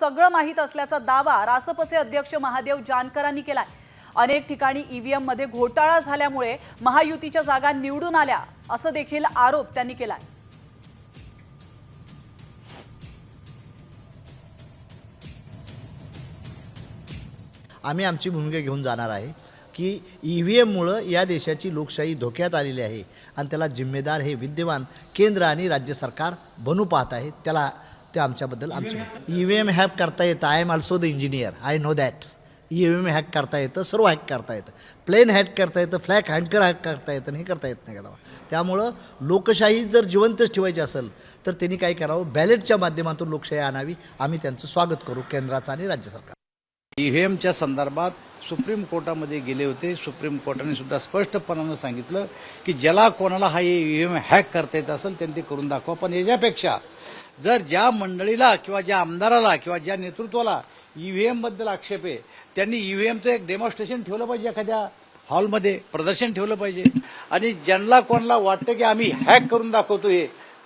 सगळं माहीत असल्याचा दावा रासपचे अध्यक्ष महादेव जानकरांनी केलाय. अनेक ठिकाणी ईव्हीएममध्ये घोटाळा झाल्यामुळे महायुतीच्या जागा निवडून आल्या असं देखील आरोप त्यांनी केलाय. आम्ही आमची भूमिका घेऊन जाणार आहे की ई व्ही एममुळं या देशाची लोकशाही धोक्यात आलेली आहे आणि त्याला जिम्मेदार हे विद्यमान केंद्र आणि राज्य सरकार बनू पाहत आहे त्याला ते आमच्याबद्दल आमची. ई व्ही एम हॅक करता येतं. I am also the engineer I know that E V M hack करता येतं. सर्व हॅक करता येतं. प्लेन हॅक करता येतं. फ्लॅग हँकर हॅक करता येतं. आणि हे करता येत नाही का त्यामुळं लोकशाही जर जिवंतच ठेवायची असेल तर त्यांनी काय करावं? बॅलेटच्या माध्यमातून लोकशाही आणावी. आम्ही त्यांचं स्वागत करू केंद्राचं आणि राज्य सरकार ई व्ही एमच्या संदर्भात सुप्रीम कोर्टामध्ये गेले होते. सुप्रीम कोर्टाने सुद्धा स्पष्टपणानं सांगितलं की ज्याला कोणाला हा ईव्हीएम हॅक करता येत असेल त्यांनी ते करून दाखवा. पण याच्यापेक्षा जर ज्या मंडळीला किंवा ज्या आमदाराला किंवा ज्या नेतृत्वाला ईव्हीएमबद्दल आक्षेप आहे त्यांनी ईव्हीएमचं एक डेमॉन्स्ट्रेशन ठेवलं पाहिजे एखाद्या हॉलमध्ये प्रदर्शन ठेवलं पाहिजे. आणि ज्यांना कोणाला वाटतं की आम्ही हॅक करून दाखवतो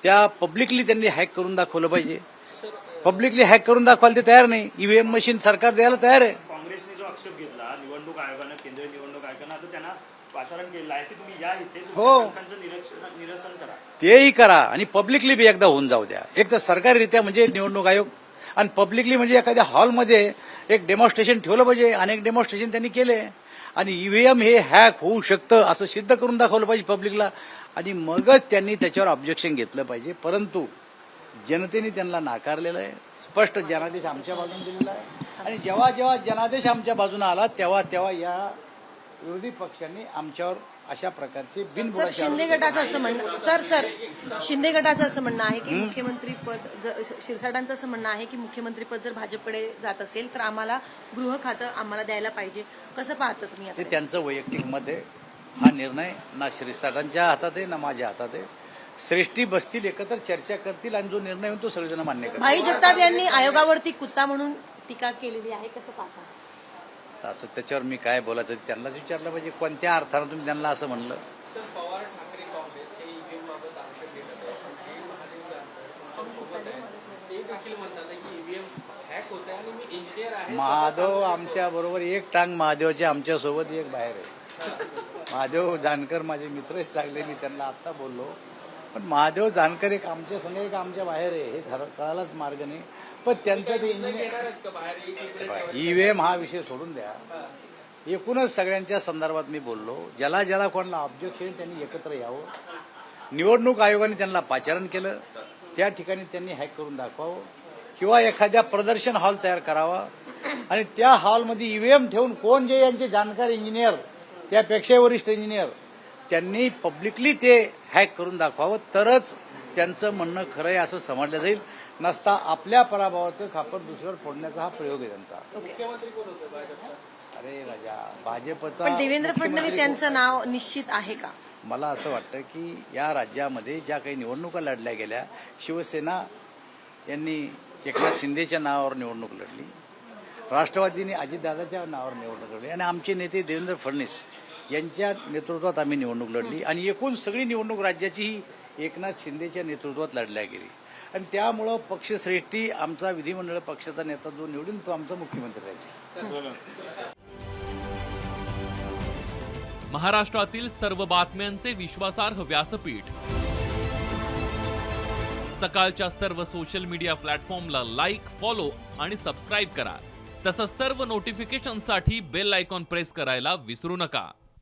त्या पब्लिकली त्यांनी हॅक करून दाखवलं पाहिजे. पब्लिकली हॅक करून दाखवायला ते तयार नाही. ईव्हीएम मशीन सरकार द्यायला तयार आहे. काँग्रेसने जो आक्षेप घेतला निवडणूक आयोगानं केंद्रीय निवडणूक आयोगानं आता त्यांना पाचारण केलेलं आहे की तुम्ही या इथे हो. शंकांचं निरक्षण निरसन करा. तेही करा आणि पब्लिकली बी एकदा होऊन जाऊ द्या. एक तर सरकारीरित्या म्हणजे निवडणूक आयोग आणि पब्लिकली म्हणजे एखाद्या हॉलमध्ये एक डेमॉन्स्ट्रेशन ठेवलं पाहिजे. अनेक डेमॉन्स्ट्रेशन त्यांनी केले. आणि ईव्हीएम हे हॅक होऊ शकतं असं सिद्ध करून दाखवलं पाहिजे पब्लिकला आणि मगच त्यांनी त्याच्यावर ऑब्जेक्शन घेतलं पाहिजे. परंतु जनतेने त्यांना नाकारलेलं आहे. स्पष्ट जनादेश आमच्या बाजूने दिलेला आहे. आणि जेव्हा जेव्हा जनादेश आमच्या बाजूने आला तेव्हा तेव्हा या विरोधी पक्षांनी आमच्यावर अशा प्रकारचे सर बिनबुडाचे शिंदे गटाचं असं म्हणणं सर सर शिंदे गटाचं असं म्हणणं आहे की मुख्यमंत्री पद जर शिरसाटांचं असं म्हणणं आहे की मुख्यमंत्री पद जर भाजपकडे जात असेल तर आम्हाला गृह खातं आम्हाला द्यायला पाहिजे. कसं पाहता तुम्ही ते आता त्यांचं वैयक्तिक मत आहे. हा निर्णय ना श्रीसाठांच्या हातात आहे ना माझ्या हातात आहे. श्रेष्ठी बसतील एकत्र चर्चा करतील आणि जो निर्णय होईल तो सगळेजण मान्य करतील. भाई जगताप यांनी आयोगावरती कुत्ता म्हणून टीका केलेली आहे. कसं पाहता? असं त्याच्यावर मी काय बोलायचं त्यांनाच विचारलं पाहिजे. कोणत्या अर्थानं तुम्ही त्यांना असं म्हणलं? महादेव आमच्या बरोबर एक टांग महादेवचे आमच्यासोबत एक बाहेर आहे. महादेव जानकर माझे मित्र चांगले मी त्यांना आत्ता बोललो. पण महादेव जानकर एक आमच्या संघ एक आमच्या बाहेर आहे. हे कळायलाच मार्ग नाही. पण त्यांचं ते इंजिनियर ईव्हीएम हा विषय सोडून द्या. एकूणच सगळ्यांच्या संदर्भात मी बोललो. ज्याला ज्याला कोणाला ऑब्जेक्शन त्यांनी एकत्र यावं. निवडणूक आयोगाने त्यांना पाचारण केलं. त्या ठिकाणी त्यांनी हॅक करून दाखवावं. किंवा एखाद्या प्रदर्शन हॉल तयार करावा. आणि त्या हॉलमध्ये ईव्हीएम ठेवून कोण जे यांचे जाणकार इंजिनियर त्यापेक्षा वरिष्ठ इंजिनियर त्यांनी पब्लिकली ते हॅक करून दाखवावं. तरच त्यांचं म्हणणं खरं आहे असं समजलं जाईल. नसता आपल्या पराभवाचं खापर दुसऱ्यावर फोडण्याचा हा प्रयोग आहे त्यांचा. मुख्यमंत्री कोण होते? भाजपचा? अरे राजा भाजपचा पण देवेंद्र फडणवीस यांचं नाव निश्चित आहे का? मला असं वाटतं की या राज्यामध्ये ज्या काही निवडणुका लढल्या गेल्या शिवसेना यांनी एकनाथ शिंदेच्या नावावर निवडणूक लढली. राष्ट्रवादीने अजितदादाच्या नावावर निवडणूक लढली. आणि आमचे नेते देवेंद्र फडणवीस यांच्या नेतृत्वात आम्ही निवडणूक लढली आणि एकूण सगळी निवडणूक राज्याची ही एकनाथ शिंदेच्या नेतृत्वात लढल्या गेली. आणि त्यामुळं पक्षश्रेष्ठी आमचा विधिमंडळ पक्षाचा नेता जो निवडून तो आमचा मुख्यमंत्री राहील. महाराष्ट्रातील सर्व बातम्यांचे विश्वासार्ह व्यासपीठ. सकाळच्या सर्व सोशल मीडिया प्लॅटफॉर्मला लाईक फॉलो आणि सबस्क्राईब करा. तसंच सर्व नोटिफिकेशनसाठी बेल आयकॉन प्रेस करायला विसरू नका.